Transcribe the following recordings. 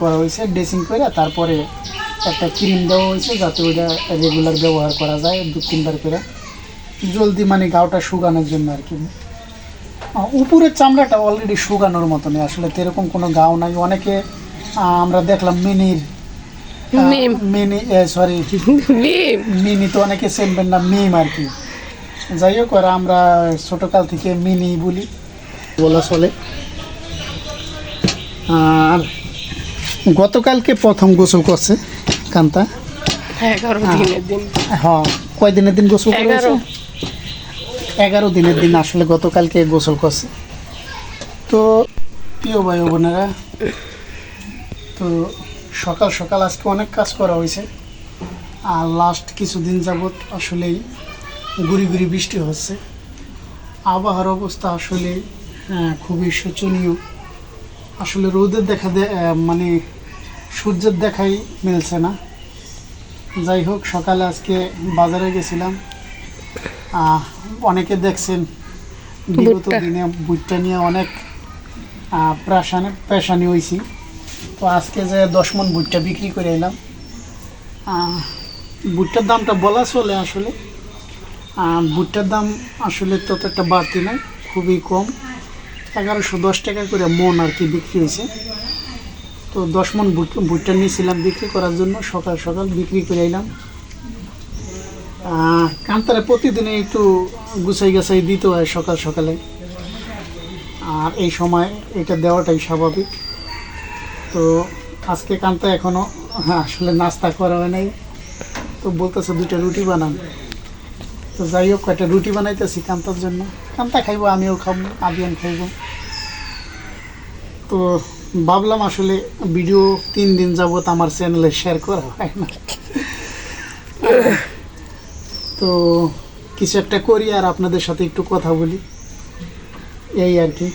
করা হয়েছে ড্রেসিং করে তারপরে একটা ক্রিম দেওয়া হয়েছে যাতে ওইটা রেগুলার ব্যবহার করা যায় দু তিনবার করে। জলদি মানে গাওটা শুকানোর জন্য আর কি। উপরের চামড়াটা অলরেডি শুকানোর মতনই আসলে তো এরকম কোনো গাও নাই। অনেকে আমরা দেখলাম মিনির মিম। মিনি সরি মিনি তো অনেকে চেনবেন না মিম আর কি। যাই হোক ওরা আমরা ছোটকাল থেকে মিনি বলি। বলা চলে। আর গতকালকে প্রথম গোসল করছে কান্তা। এগারো দিনের দিন। হ্যাঁ কয় দিনের দিন গোসল করেছে এগারো। এগারো দিনের দিন আসলে গতকালকে গোসল করছে। তো প্রিয় ভাই বোনেরা তো সকাল সকাল আজকে অনেক কাজ করা হয়েছে। আর লাস্ট কিছুদিন যাবৎ আসলেই গুড়ি গুড়ি বৃষ্টি হচ্ছে। আবহাওয়ার অবস্থা আসলে হ্যাঁ, খুবই শোচনীয়। আসলে রোদের দেখা মানে সূর্যের দেখাই মিলছে না। যাই হোক সকালে আজকে বাজারে গেছিলাম। অনেকে দেখছেন বিগত। দিনে ভুট্টা নিয়ে অনেক আহ, প্রাশানি পেশানি হয়েছি তো আজকে যে দশ মন ভুট্টা বিক্রি করে এলাম। ভুট্টার দামটা বলা চলে আসলে। ভুট্টার দাম আসলে তত একটা বাড়তি নয় খুবই কম। এগারোশো দশ টাকা করে মন আর কি বিক্রি হয়েছে। তো দশ মন ভুট- ভুট্টা নিয়েছিলাম বিক্রি করার জন্য, সকাল সকাল বিক্রি করে এলাম কান্তারে প্রতিদিনে একটু গুছাই গাছাই দিতে হয় সকাল সকালে। আর এই সময় এটা দেওয়াটাই স্বাভাবিক। তো আজকে কান্তা এখনও হ্যাঁ আসলে নাস্তা করা হয় নাই। তো বলতেছে দুইটা রুটি বানান। তো যাই হোক কয়েকটা রুটি বানাইতেছি কান্তার জন্য। কান্তা খাইবো, আমিও খাব, আদিয়ান খাইবো। তো ভাবলাম আসলে ভিডিও তিন দিন যাবত আমার চ্যানেলে শেয়ার করা হয় না। তো কিছু একটা করি আর আপনাদের সাথে একটু কথা বলি। এই আর কি।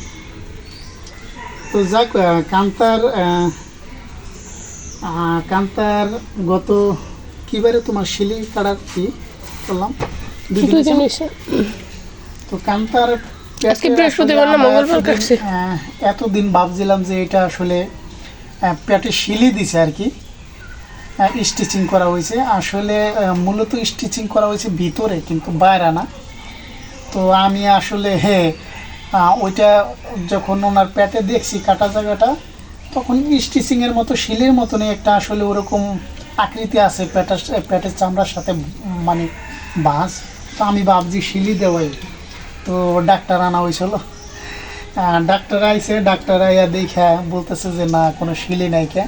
তো যাক কান্তার কান্তার গত কিবারে তোমার শিলি কাটার কি করলাম তো কান্তার আজকে বৃহস্পতিবার না, মঙ্গলবার এতদিন- কাটছে। এতদিন ভাবছিলাম যে এটা আসলে পেটে শিলি দিছে আর কি। স্টিচিং করা হয়েছে। আসলে মূলত স্টিচিং করা হয়েছে ভিতরে কিন্তু বাইরে না। তো আমি আসলে হে ওইটা যখন ওনার পেটে দেখছি কাটা জায়গাটা তখন স্টিচিংয়ের মতো শিলের মতনই একটা আসলে ওরকম আকৃতি আছে পেটার পেটের চামড়ার সাথে মানে বাঁশ। তো আমি ভাবছি শিলি দেওয়াই। তো ডাক্তার আনা হয়েছিল। ডাক্তার আইছে, ডাক্তার আইয়া দেখা বলতেছে যে, না, কোনো শিলি নাই কে।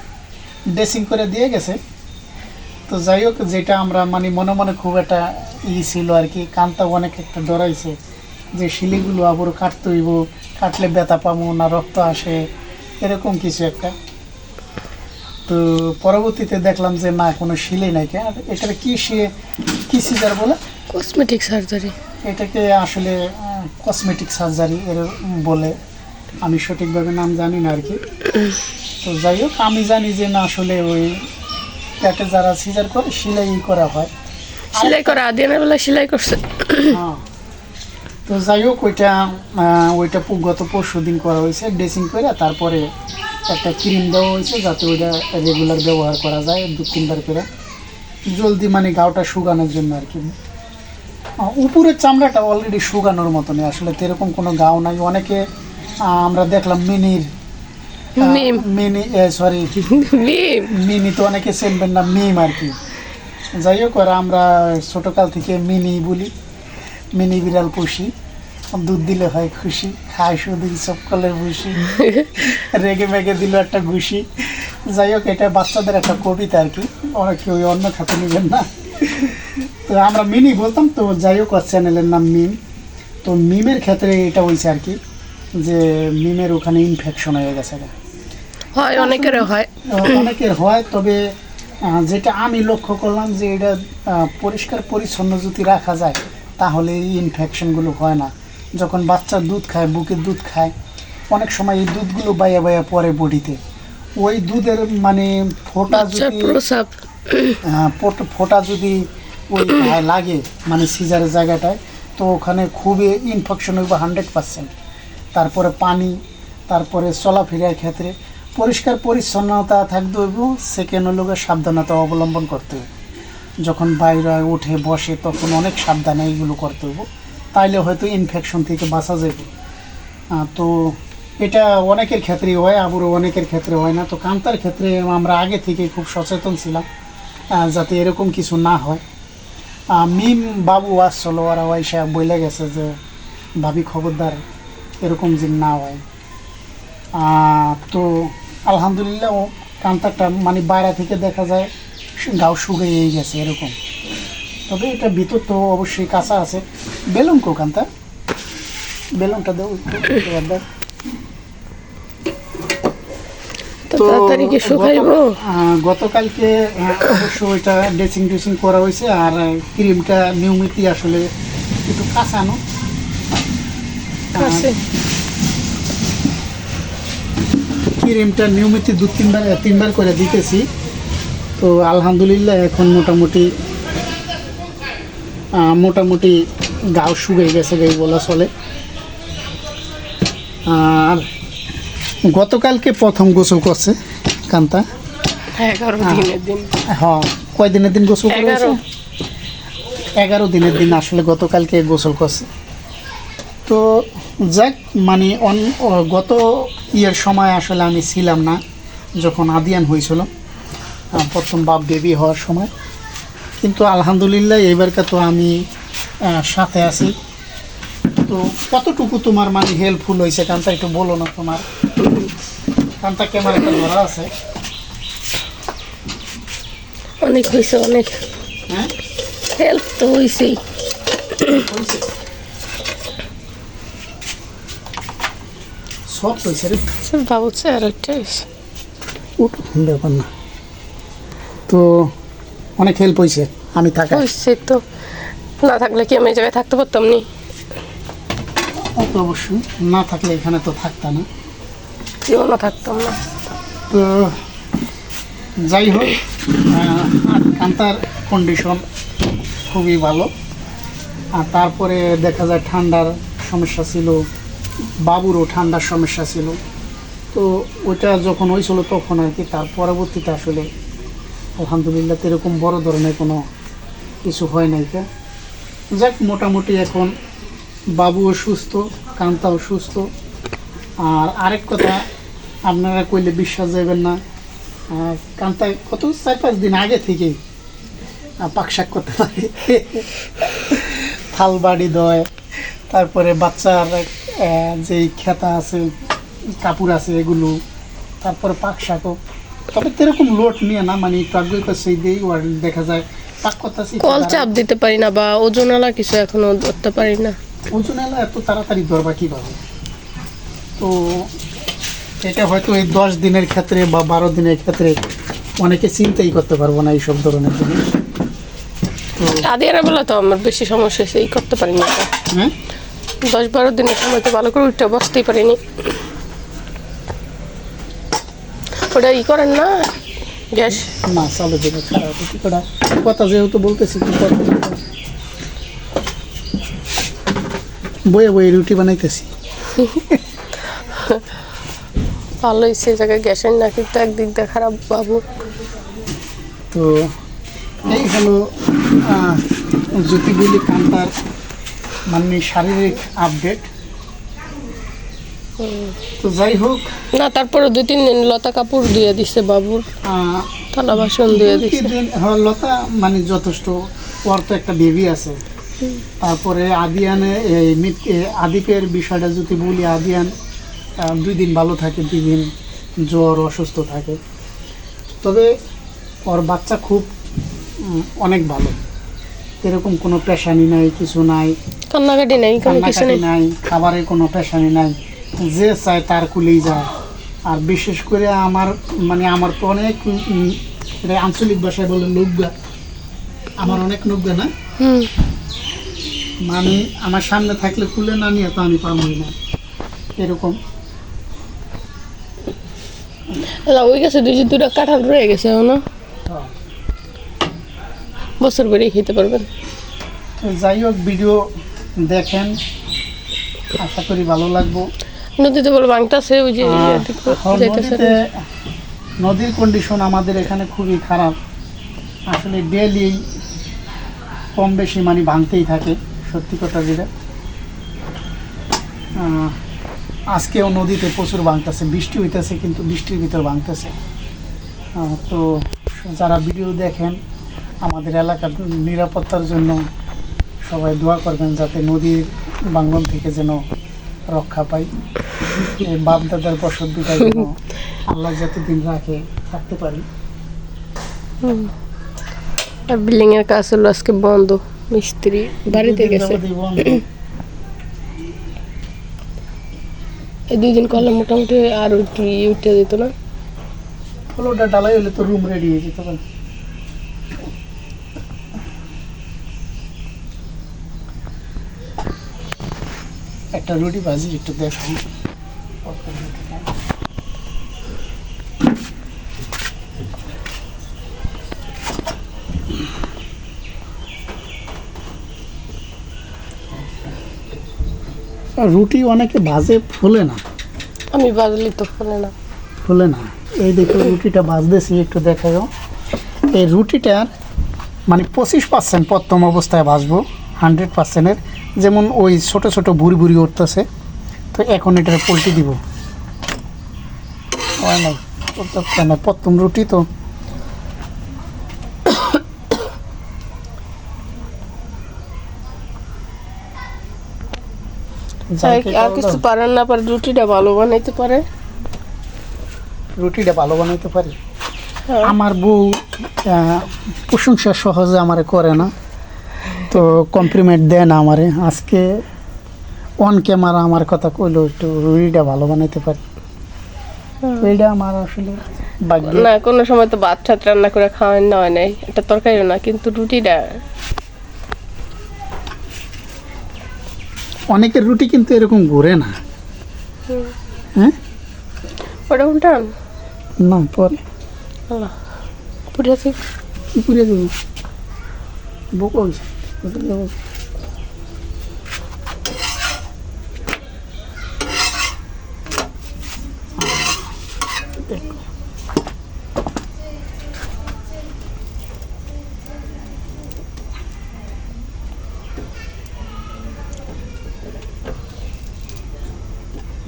ড্রেসিং করে দিয়ে গেছে। তো যাই হোক, যেটা আমরা মানে মনে মনে খুব একটা ই ছিল আর কি কান্তা অনেক একটা ডরাইছে যে, শিলিগুলো আবার কাটতে হইব, কাটলে ব্যথা পাবো না, রক্ত আসে, এরকম কিছু একটা। তো পরবর্তীতে দেখলাম যে, না, কোনো শিলি নাই কে। আর এটার কি সে, কি সিজার বলে? কসমেটিক সার্জারি এটাকে আসলে কসমেটিক সার্জারি এর বলে আমি সঠিকভাবে নাম জানি না আর কি। তো যাই হোক আমি জানি যে না আসলে ওই পেটে যারা সিজার করে সেলাই করা হয়। সেলাই করা দিনের বেলা সেলাই করছে। হ্যাঁ। তো যাই হোক ওইটা ওইটা গত পরশু দিন করা হয়েছে ড্রেসিং করে তারপরে একটা ক্রিম দেওয়া হয়েছে যাতে ওইটা রেগুলার ব্যবহার করা যায় দু তিনবার করে। জলদি মানে গাওটা শুকানোর জন্য আর কি। উপরের চামড়াটা অলরেডি শুকানোর মতনই। আসলে এরকম কোনো গাও নাই। অনেকে আমরা দেখলাম মিনির মিনি সরি মিনি তো অনেকে চেনবেন না মিম আর কি। যাই হোক আর আমরা ছোটকাল থেকে মিনি বলি। মিনি বিড়াল পুষি। দুধ দিলে হয় খুশি খায় শুধু সকলের ভুষি রেগে মেগে দিল একটা ঘুষি। যাই হোক এটা বাচ্চাদের একটা কবিতা আর কি। কেউ অন্য খাতে নেবেন না। তো আমরা মিনি বলতাম তো যাই হোক চ্যানেলের নাম মিম। তো মিমের ক্ষেত্রে এটা হয়েছে আর কি যে মিমের ওখানে ইনফেকশন হয়ে গেছে হয় অনেকেরও হয়। অনেকের হয় তবে যেটা আমি লক্ষ্য করলাম যে এটা পরিষ্কার পরিচ্ছন্ন যদি রাখা যায় তাহলে এই ইনফেকশনগুলো হয় না। যখন বাচ্চা দুধ খায় বুকের দুধ খায় অনেক সময় এই দুধগুলো বাইয়া বাইয়া পরে বডিতে। ওই দুধের মানে ফোটা যদি ফোঁটা যদি ওই লাগে মানে সিজারের জায়গাটায়, তো ওখানে খুবই ইনফেকশন হইব হান্ড্রেড পার্সেন্ট তারপরে পানি, তারপরে চলাফেরার ক্ষেত্রে পরিষ্কার পরিচ্ছন্নতা থাকতে হইব সেকেন্ড হলো সাবধানতা অবলম্বন করতে হইব। যখন বাইরে উঠে বসে তখন অনেক সাবধানে এইগুলো করতে হইব, তাইলে হয়তো ইনফেকশন থেকে বাঁচা যাবে তো এটা অনেকের ক্ষেত্রেই হয় আবার অনেকের ক্ষেত্রে হয় না। তো কান্তার ক্ষেত্রে আমরা আগে থেকে খুব সচেতন ছিলাম যাতে এরকম কিছু না হয়। মিম বাবু আসছিল ওরা ওইসা বলে গেছে যে, ভাবি খবরদার, এরকম যে না হয়। তো আলহামদুলিল্লাহ ও কান্তারটা মানে বাইরে থেকে দেখা যায়, গাও শুকিয়ে গেছে এরকম। তবে এটা ভিতর তো অবশ্যই কাঁচা আছে। বেলুন কো, কান্তা? বেলুনটা দেবো একটু এবার। তো গতকালকে অবশ্য ওইটা ড্রেসিং ড্রেসিং করা হয়েছে আর ক্রিমটা নিয়মিতই আসলে একটু কাঁচানো। ক্রিমটা নিয়মিত দু তিনবার তিনবার করে দিতেছি। তো আলহামদুলিল্লাহ এখন মোটামুটি মোটামুটি গাও শুকিয়ে গেছে গাই বলা চলে। আর গতকালকে প্রথম গোসল করছে কান্তা। এগারো দিনের দিন। হ্যাঁ কয়দিনের দিন গোসল করেছে এগারো। এগারো দিনের দিন আসলে গতকালকে গোসল করছে। তো যাক মানে অন গত ইয়ের সময় আসলে আমি ছিলাম না যখন আদিয়ান হয়েছিল প্রথম বাপ বেবি হওয়ার সময়। কিন্তু আলহামদুলিল্লাহ এবারকে তো আমি সাথে আছি। তো কতটুকু তোমার মানে হেল্পফুল হয়েছে? কান্তা একটু বলো না তোমার। কান্তা ক্যামেরাটা ধরা আছে। অনেক হয়েছে অনেক। হ্যাঁ? হেল্প তো হয়েছেই। হয়েছে? সব হয়েছে রে। ভাবছে আর একটা হয়েছে। উঠ ব্যাপার না তো অনেক হেল্প হয়েছে আমি থাকা। হয়েছে তো। না থাকলে কি আমি এই জায়গায় থাকতে পারতাম নি? তো অবশ্যই। না থাকলে এখানে তো থাকতা না। জীবনও থাকতাম না। তো যাই হোক আর কান্তার কন্ডিশন খুবই ভালো। আর তারপরে দেখা যায় ঠান্ডার সমস্যা ছিল বাবুরও ঠান্ডার সমস্যা ছিল। তো ওইটা যখন হয়েছিল তখন আর কি তার পরবর্তীতে আসলে আলহামদুলিল্লাহ এরকম বড় ধরনের কোনো কিছু হয় নাই যাক মোটামুটি এখন বাবুও সুস্থ, কান্তাও সুস্থ। আর আরেক কথা, আপনারা কইলে বিশ্বাস যাবেন না। কান্তা কত চার পাঁচ দিন আগে থেকেই পাকশাক করতে পারে। থাল বাড়ি দেয়, তারপরে বাচ্চার যেই খেতা আছে, কাপড় আছে এগুলো, তারপরে পাক শাকও। তবে এরকম লোড নিয়ে না মানে একটু আগে করছে দিয়েই দেখা যায়। পাক করতেছি কল চাপ দিতে পারি না বা ওজনওয়ালা কিছু এখনও ধরতে পারি না। ওজন এলো এত তাড়াতাড়ি ধরবা কীভাবে? তো এটা হয়তো এই দশ দিনের ক্ষেত্রে বা বারো দিনের ক্ষেত্রে অনেকে চিন্তাই করতে পারব না এইসব ধরনের জিনিস। তো আদিয়ারা বেলা তো আমার বেশি সমস্যা হয়েছে এই করতে পারিনি এটা। হ্যাঁ? দশ বারো দিনের সময় তো ভালো করে উঠতে বসতেই পারিনি। ওটা ই করেন না গ্যাস। না চালু দেবে খারাপ কথা যেহেতু বলতেছি কি বয়ে বয়ে রুটি বানাইতেছি। ভালো হয়েছে জায়গায় গ্যাসের না কিন্তু একদিক দিয়ে খারাপ বাবু। তো এই হলো যদি কান্তার মানে শারীরিক আপডেট। তো যাই হোক না তারপরে দুই তিন দিন লতা কাপড় দিয়ে দিছে বাবুর। থালা বাসন দিয়ে দিছে। হ্যাঁ, লতা মানে যথেষ্ট ওর তো একটা বেবি আছে। তারপরে আদিয়ানে এই আদিপের বিষয়টা যদি বলি আদিয়ান দুই দিন ভালো থাকে দুই দিন জ্বর অসুস্থ থাকে। তবে ওর বাচ্চা খুব অনেক ভালো। এরকম কোনো পেশানি নাই কিছু নাই। কান্নাকাটি নেই কোনো কান্নাকাটি নাই? খাবারের কোনো পেশানি নাই। যে চায় তার কুলেই যায়। আর বিশেষ করে আমার মানে আমার তো অনেক এটা আঞ্চলিক ভাষায় বলে লোকগা। আমার অনেক লোকগা না? হুম। মানে আমার সামনে থাকলে খুলে না নিয়ে তো আমি পারবই না। এরকম। ওই গেছে দুই দুটা কাঁঠাল রয়ে গেছে না। বছর খেতে পারবেন। যাই হোক ভিডিও দেখেন। আশা করি ভালো লাগবো। নদীতে বলে বাংটাছে ওই যে ইয়ে নদীর কন্ডিশন আমাদের এখানে খুবই খারাপ। আসলে ডেলি কম বেশি মানে ভাঙতেই থাকে। সত্যি কথা যেটা আজকেও নদীতে প্রচুর ভাঙতেছে বৃষ্টি হইতেছে কিন্তু বৃষ্টির ভিতর ভাঙতেছে। আহ, তো যারা ভিডিও দেখেন আমাদের এলাকার নিরাপত্তার জন্য সবাই দোয়া করবেন যাতে নদীর ভাঙ্গন থেকে যেন রক্ষা পাই। বাপ দাদার বসত বিটায় যেন আল্লাহ যতদিন রাখে থাকতে পারি। বিল্ডিং এর কাজ হলো আজকে বন্ধ। মিস্ত্রি বাড়িতে গেছে। এই দুই দিন করলে মোটামুটি আর একটু ইয়ে উঠে যেত না। ফ্লোরটা ডালাই হলে তো রুম রেডি হয়ে যেত একটা রুটি ভাজি একটু দেখো রুটি অনেকে ভাজে ফুলে না। আমি বাজলি তো ফোনে না। ফুলে না। এই দেখো রুটিটা ভাজতেছি একটু দেখাও এই রুটিটার মানে পঁচিশ পার্সেন্ট প্রথম অবস্থায় ভাজবো হান্ড্রেড পার্সেন্টের যেমন ওই ছোট ছোট বুড়ি বুড়ি উঠতেছে তো এখন এটার পোলট্রি দিব। হয় নাই? প্রথম রুটি তো আর কিছু পারেন না পারে রুটিটা ভালো বানাইতে পারে? রুটিটা ভালো বানাইতে পারি। হ্যাঁ। আমার বউ প্রশংসা সহজে আমারে করে না। তো কমপ্লিমেন্ট দেয় না আমারে। আজকে অন ক্যামেরা আমার কথা কইলো একটু রুটিটা ভালো বানাইতে পারি। তো এইটা আমার আসলে না কোনো সময় তো ভাত ঠাত রান্না করে খাওয়ান না হয় নাই। এটা তরকারি না কিন্তু রুটিটা অনেকের রুটি কিন্তু এরকম ঘুরে না। হ্যাঁ? ওটা উল্টান না পরে। পুড়ে কি করে দেবো? বুক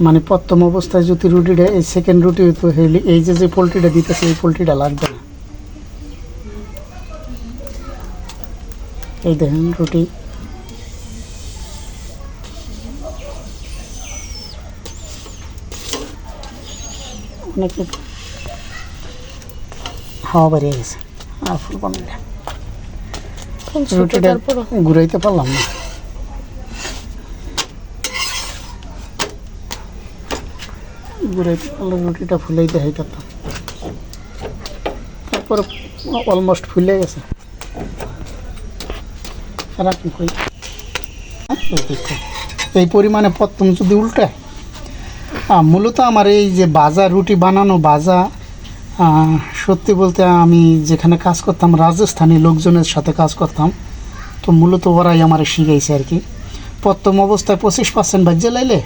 মানে প্রথম অবস্থায় যদি রুটিটা এই সেকেন্ড রুটি হইতো হইলে এই যে যে পোলট্রিটা দিতেছে এই পোলট্রিটা লাগবে না। এই দেখেন রুটি। অনেক হাওয়া বেরিয়ে গেছে। আর ফুল রুটিটা ঘুরাইতে পারলাম না। পারলে রুটিটা ফুলাইতে হইতাম তারপরে অলমোস্ট ফুলে গেছে। রাখুন কই? এই পরিমাণে প্রথম যদি উল্টায় মূলত আমার এই যে বাজা রুটি বানানো বাজা সত্যি বলতে আমি যেখানে কাজ করতাম, রাজস্থানী লোকজনের সাথে কাজ করতাম, তো মূলত ওরাই আমার শিখাইছে আর কি। প্রথম অবস্থায় পঁচিশ পার্সেন্ট বাজ্যে লাইলে।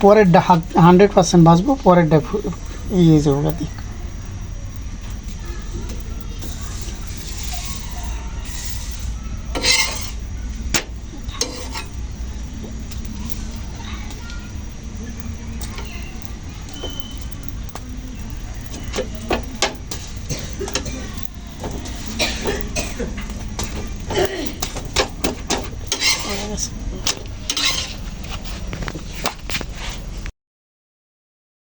পরেরটা হান্ড্রেড পার্সেন্ট বাঁচবো পরেরটা ফু- ইয়ে যাবো গাদি